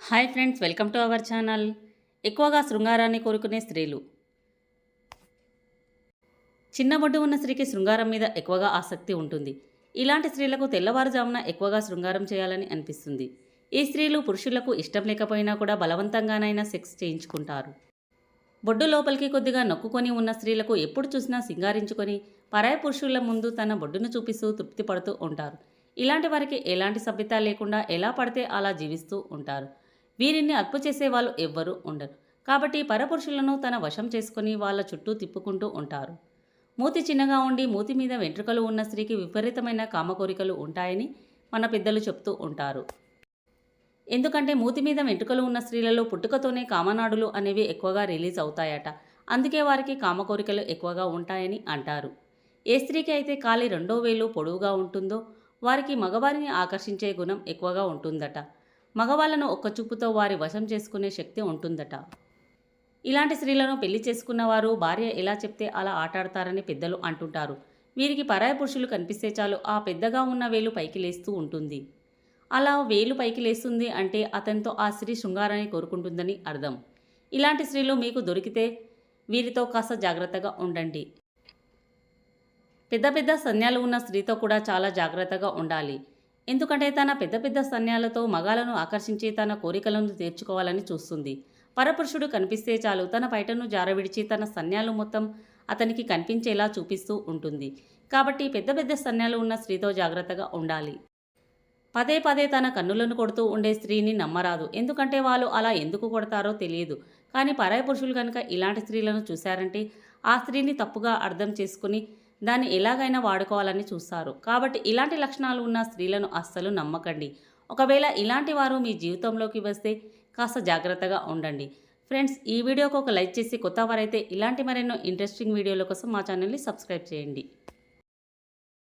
Hi friends welcome to our channel. ఎక్కువగా శృంగారాన్ని కోరుకునే స్త్రీలు. చిన్న బొడ్డు ఉన్న స్త్రీకి శృంగారం మీద ఎక్కువగా ఆసక్తి ఉంటుంది. ఇలాంటి స్త్రీలకు తెల్లవారుజామున ఎక్కువగా శృంగారం చేయాలని అనిపిస్తుంది. ఈ స్త్రీలు పురుషులకు ఇష్టం లేకపోయినా కూడా బలవంతంగానైనా సెక్స్ చేయించుకుంటారు. బొడ్డు లోపలికి కొద్దిగా నొక్కుకొని ఉన్న స్త్రీలకు ఎప్పుడు చూసినా సింగారించుకొని పరాయ పురుషుల ముందు తన బొడ్డును చూపిస్తూ తృప్తి పడుతూ ఉంటారు. ఇలాంటి వారికి ఎలాంటి సభ్యత లేకుండా ఎలా పడితే అలా జీవిస్తూ ఉంటారు. వీరిని అదుపు చేసే వాళ్ళు ఎవ్వరూ ఉండరు. కాబట్టి పరపురుషులను తన వశం చేసుకుని వాళ్ళ చుట్టూ తిప్పుకుంటూ ఉంటారు. మూతి చిన్నగా ఉండి మూతి మీద వెంట్రుకలు ఉన్న స్త్రీకి విపరీతమైన కామకోరికలు ఉంటాయని మన పెద్దలు చెప్తూ ఉంటారు. ఎందుకంటే మూతి మీద వెంట్రుకలు ఉన్న స్త్రీలలో పుట్టుకతోనే కామనాడులు అనేవి ఎక్కువగా రిలీజ్ అవుతాయట. అందుకే వారికి కామకోరికలు ఎక్కువగా ఉంటాయని అంటారు. ఏ స్త్రీకి అయితే కాలి రెండో వేలు పొడవుగా ఉంటుందో వారికి మగవారిని ఆకర్షించే గుణం ఎక్కువగా ఉంటుందట. మగవాళ్ళను ఒక్క చూపుతో వారి వశం చేసుకునే శక్తి ఉంటుందట. ఇలాంటి స్త్రీలను పెళ్ళి చేసుకున్న వారు భార్య ఎలా చెప్తే అలా ఆటాడతారని పెద్దలు అంటుంటారు. వీరికి పరాయ పురుషులు కనిపిస్తే చాలు ఆ పెద్దగా ఉన్న వేలు పైకి లేస్తూ ఉంటుంది. అలా వేలు పైకి లేస్తుంది అంటే అతనితో ఆ స్త్రీ శృంగారాన్ని కోరుకుంటుందని అర్థం. ఇలాంటి స్త్రీలు మీకు దొరికితే వీరితో కాస్త జాగ్రత్తగా ఉండండి. పెద్ద పెద్ద సన్యాలు ఉన్న స్త్రీతో కూడా చాలా జాగ్రత్తగా ఉండాలి. ఎందుకంటే తన పెద్ద పెద్ద సన్యాలతో మగాలను ఆకర్షించి తన కోరికలను తీర్చుకోవాలని చూస్తుంది. పరపురుషుడు కనిపిస్తే చాలు తన పైటను జారవిడిచి తన సన్యాలు మొత్తం అతనికి కనిపించేలా చూపిస్తూ ఉంటుంది. కాబట్టి పెద్ద పెద్ద సన్యాలు ఉన్న స్త్రీతో జాగ్రత్తగా ఉండాలి. పదే పదే తన కన్నులను కొడుతూ ఉండే స్త్రీని నమ్మరాదు. ఎందుకంటే వాళ్ళు అలా ఎందుకు కొడతారో తెలియదు. కానీ పరాయ పురుషులు కనుక ఇలాంటి స్త్రీలను చూశారంటే ఆ స్త్రీని తప్పుగా అర్థం చేసుకుని దాన్ని ఎలాగైనా వాడుకోవాలని చూస్తారు. కాబట్టి ఇలాంటి లక్షణాలు ఉన్న స్త్రీలను అస్సలు నమ్మకండి. ఒకవేళ ఇలాంటి వారు మీ జీవితంలోకి వస్తే కాస్త జాగ్రత్తగా ఉండండి. ఫ్రెండ్స్ ఈ వీడియోకు ఒక లైక్ చేసి కొత్త వారైతే ఇలాంటి మరెన్నో ఇంట్రెస్టింగ్ వీడియోల కోసం మా ఛానల్ని సబ్స్క్రైబ్ చేయండి.